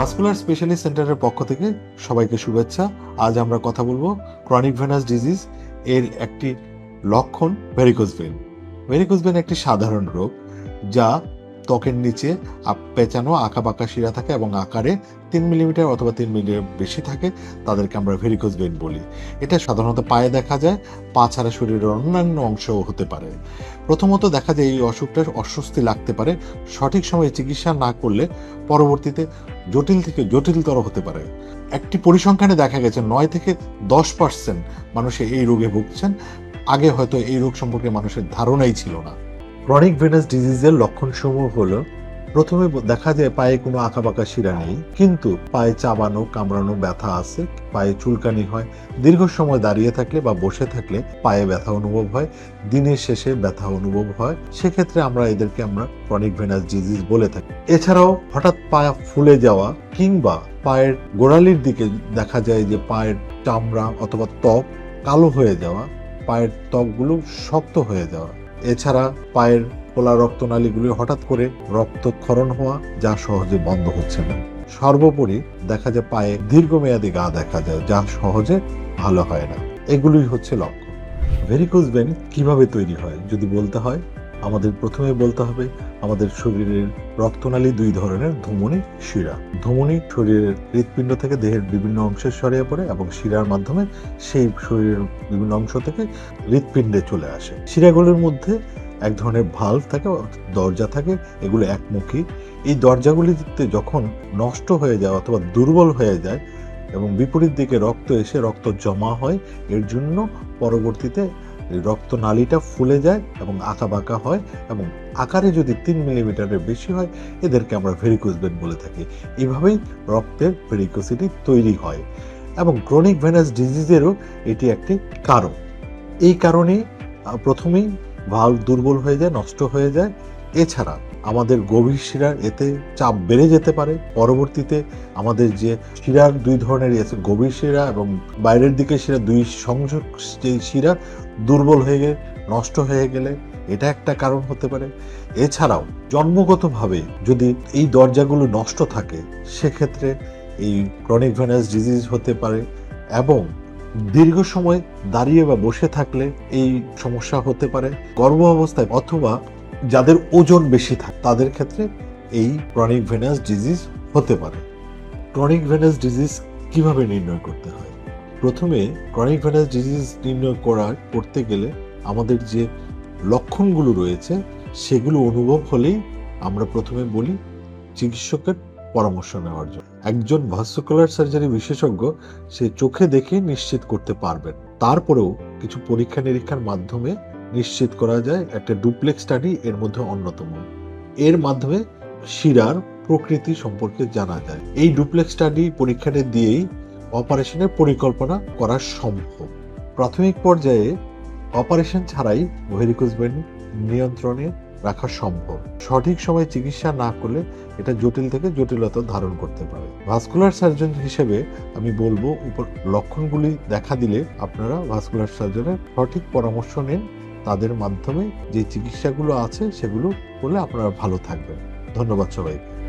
Vascular specialist সেন্টারের পক্ষ থেকে সবাইকে শুভেচ্ছা। আজ আমরা কথা বলব ক্রনিক ভেনাস ডিজিজ এর একটি লক্ষণ ভেরিকোজ ভেন ভেরিকোজ ভেন একটি সাধারণ রোগ যা ত্বকের নিচে পেঁচানো বাঁকা শিরা থাকে এবং আকারে তিন মিলিমিটার অথবা তিন মিলিমিটার বেশি থাকে, তাদেরকে আমরা ভেরিকোজ ভেন বলি। এটা সাধারণত পায়ে দেখা যায়, পা ছাড়া শরীরের অন্যান্য অংশও হতে পারে। প্রথমত দেখা যায় এই অসুখটা অস্বস্তি লাগতে পারে, সঠিক সময়ে চিকিৎসা না করলে পরবর্তীতে জটিল থেকে জটিলতর হতে পারে। একটি পরিসংখ্যানে দেখা গেছে নয় থেকে দশ পার্সেন্ট মানুষে এই রোগে ভুগছেন, আগে হয়তো এই রোগ সম্পর্কে মানুষের ধারণাই ছিল না। ক্রনিক ভেনাস ডিজিজের লক্ষণসমূহ হলো, প্রথমে দেখা যায় পায়ে কোনো আঁকাবাঁকা শিরা নেই, কিন্তু পায়ে চাবানো, কামড়ানো ব্যথা আছে, পায়ে চুলকানি হয়, দীর্ঘ সময় দাঁড়িয়ে থাকলে বা বসে থাকলে পায়ে ব্যথা অনুভব হয়, দিনের শেষে ব্যথা অনুভব হয়। সেক্ষেত্রে আমরা এদেরকে আমরা ক্রনিক ভেনাস ডিজিজ বলে থাকি। এছাড়াও হঠাৎ পা ফুলে যাওয়া কিংবা পায়ের গোড়ালির দিকে দেখা যায় যে পায়ের চামড়া অথবা ত্বক কালো হয়ে যাওয়া, পায়ের ত্বকগুলো শক্ত হয়ে যাওয়া। এছাড়া পায়ের পোলা রক্তনালীগুলি হঠাৎ করে রক্তক্ষরণ হওয়া যা সহজে বন্ধ হচ্ছে না। সর্বোপরি দেখা যায় পায়ে দীর্ঘমেয়াদী গা দেখা যায়, যা সহজে ভালো হয় না। এগুলোই হচ্ছে লক্ষণ। ভেরিকোজ ভেন কীভাবে তৈরি হয়, যদি বলতে হয়? আমাদের প্রথমে বলতে হবে, আমাদের শরীরের রক্তনালী দুই ধরনের, ধমনী, শিরা। ধমনী শরীরের হৃৎপিণ্ড থেকে দেহের বিভিন্ন অংশে ছড়িয়ে পড়ে এবং শিরার মাধ্যমে সেই শরীরের বিভিন্ন অংশ থেকে হৃৎপিণ্ডে চলে আসে। শিরাগুলোর মধ্যে এক ধরনের ভাল্ভ থাকে, দরজা থাকে, এগুলো একমুখী। এই দরজাগুলিতে যখন নষ্ট হয়ে যায় অথবা দুর্বল হয়ে যায় এবং বিপরীত দিকে রক্ত এসে রক্ত জমা হয়, এর জন্য পরবর্তীতে রক্তনালীটা ফুলে যায় এবং আঁকা বাঁকা হয় এবং আকারে যদি তিন মিলিমিটারের বেশি হয়, এদেরকে আমরা ভেরিকোজ ভেন বলে থাকি। এভাবেই রক্তের ভেরিকোসিটি তৈরি হয়। এবং ক্রনিক ভেনাস ডিজিজেরও এটি একটি কারণ। এই কারণে প্রথমেই ভালো দুর্বল হয়ে যায়, নষ্ট হয়ে যায়। এছাড়া আমাদের গভীর শিরার এতে চাপ বেড়ে যেতে পারে। পরবর্তীতে আমাদের যে শিরার দুই ধরনের গভীর শিরা এবং বাইরের দিকে শিরা, দুই সংযোগ যে শিরা দুর্বল হয়ে গেলে নষ্ট হয়ে গেলে এটা একটা কারণ হতে পারে। এছাড়াও জন্মগতভাবে যদি এই দরজাগুলো নষ্ট থাকে, সেক্ষেত্রে এই ক্রনিক ভেনাস ডিজিজ হতে পারে এবং দীর্ঘ সময় দাঁড়িয়ে বা বসে থাকলে এই সমস্যা হতে পারে। গর্ভ অবস্থায় অথবা যাদের ওজন বেশি থাকে, তাদের ক্ষেত্রে এই ক্রনিক ভেনাস ডিজিজ হতে পারে। ক্রনিক ভেনাস ডিজিজ কীভাবে নির্ণয় করতে হয়? প্রথমে ক্রনিক ভেনাস ডিজিজ নির্ণয় করার করতে গেলে আমাদের যে লক্ষণগুলো রয়েছে, সেগুলো অনুভব হলেই আমরা প্রথমে বলি চিকিৎসকের পরামর্শ নেওয়ার জন্য। একজন ভাস্কুলার সার্জারি বিশেষজ্ঞ, সে চোখে দেখে নিশ্চিত করতে পারবেন। তারপরেও কিছু পরীক্ষা নিরীক্ষার মাধ্যমে নিশ্চিত করা যায় একটা ডুপ্লেক্স স্টাডি এর মধ্যে অন্যতম। এর মাধ্যমে শিরার প্রকৃতি সম্পর্কে জানা যায়। এই ডুপ্লেক্স স্টাডি পরীক্ষাটা দিয়েই অপারেশনের পরিকল্পনা করা সম্ভব। প্রাথমিক পর্যায়ে অপারেশন ছাড়াই ভেরিকোজ নিয়ন্ত্রণে রাখা সম্ভব। সঠিক সময়ে চিকিৎসা না করলে এটা জটিল থেকে জটিলতা ধারণ করতে পারে। ভাস্কুলার সার্জন হিসেবে আমি বলব, উপর লক্ষণগুলি দেখা দিলে আপনারা ভাস্কুলার সার্জনের সঠিক পরামর্শ নিন। তাদের মাধ্যমে যে চিকিৎসাগুলো আছে সেগুলো করলে আপনারা ভালো থাকবেন। ধন্যবাদ সবাইকে।